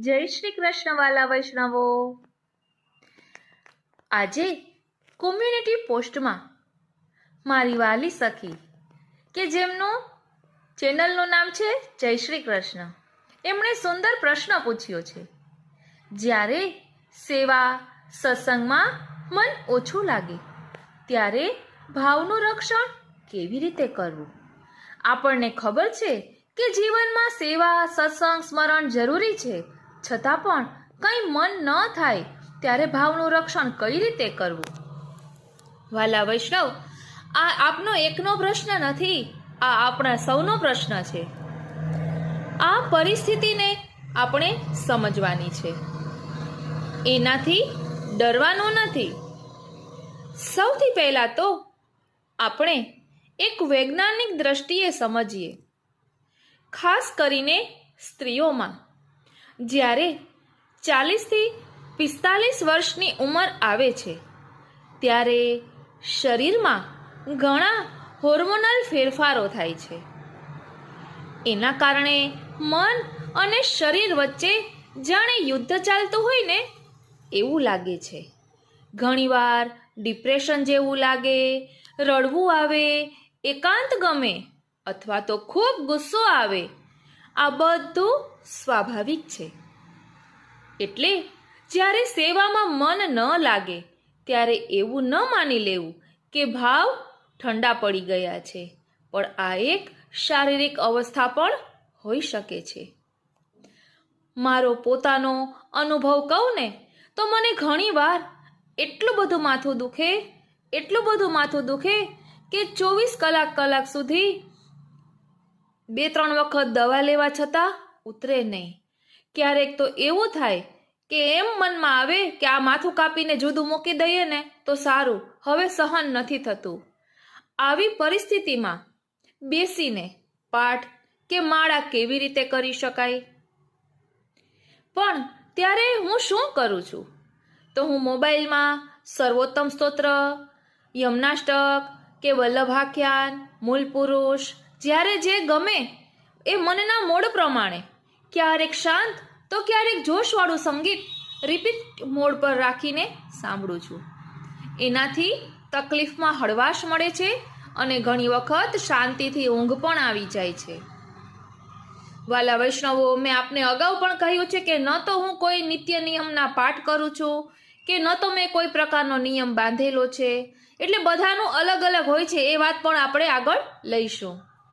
જય શ્રી કૃષ્ણ, વાલા વૈષ્ણવો. આજે કોમ્યુનિટી પોસ્ટમાં મારી વાલી સખી, કે જેમનું ચેનલનું નામ છે જય શ્રી કૃષ્ણ, એમણે સુંદર પ્રશ્ન પૂછ્યો છે. જ્યારે સેવા સત્સંગમાં મન ઓછું લાગે, ત્યારે ભાવનું રક્ષણ કેવી રીતે કરવું? આપણને ખબર છે કે જીવનમાં સેવા, સત્સંગ, સ્મરણ જરૂરી છે. છતાં પણ કંઈ મન ન થાય ત્યારે ભાવનું રક્ષણ કઈ રીતે કરવું? વાલા વૈષ્ણવ, આ આપનો એકનો પ્રશ્ન નથી, આ આપણા સૌનો પ્રશ્ન છે. આ પરિસ્થિતિને આપણે સમજવાની છે. એનાથી ડરવાનું નથી. સૌથી પહેલાં તો આપણે એક વૈજ્ઞાનિક દ્રષ્ટિએ સમજીએ, ખાસ કરીને સ્ત્રીઓમાં. જ્યારે ચાલીસથી પિસ્તાલીસ વર્ષની ઉંમર આવે છે, ત્યારે શરીરમાં ઘણા હોર્મોનલ ફેરફારો થાય છે. એના કારણે મન અને શરીર વચ્ચે જાણે યુદ્ધ ચાલતું હોય ને, એવું લાગે છે. ઘણીવાર ડિપ્રેશન જેવું લાગે, રડવું આવે, એકાંત ગમે, અથવા તો ખૂબ ગુસ્સો આવે આ બધું સ્વાભાવિક છે. એટલે જ્યારે સેવામાં મન ન લાગે, ત્યારે એવું ન માની લેવું કે ભાવ ઠંડા પડી ગયા છે. પણ આ એક શારીરિક અવસ્થા પણ હોઈ શકે છે. મારો પોતાનો અનુભવ કહું ને, તો મને ઘણીવાર એટલું બધું માથું દુખે, એટલું બધું માથું દુખે કે ચોવીસ કલાક કલાક સુધી બે ત્રણ વખત દવા લેવા છતાં ઉતરે નહીં. ક્યારેક તો એવું થાય કે એમ મનમાં આવે કે આ માથું કાપીને જુદું મૂકી દઈએ ને તો સારું, હવે સહન નથી થતું. આવી પરિસ્થિતિમાં બેસીને પાઠ કે માળા કેવી રીતે કરી શકાય? પણ ત્યારે હું શું કરું છું? તો હું મોબાઈલમાં સર્વોત્તમ સ્તોત્ર, યમનાષ્ટક કે વલ્લભાખ્યાન મૂલ પુરુષ જ્યારે જે ગમે એ મનના મોડ પ્રમાણે. ક્યારેક શાંત, તો ક્યારેક જોશવાળું સંગીત રિપીટ મોડ પર રાખીને સાંભળું છું. એનાથી તકલીફમાં હળવાશ મળે છે અને ઘણી વખત શાંતિથી ઊંઘ પણ આવી જાય છે. વાલા વૈષ્ણવો, મેં આપને અગાઉ પણ કહ્યું છે કે ન તો હું કોઈ નિત્ય નિયમના પાઠ કરું છું, કે ન તો મેં કોઈ પ્રકારનો નિયમ બાંધેલો છે. એટલે બધાનું અલગ અલગ હોય છે, એ વાત પણ આપણે આગળ લઈશું.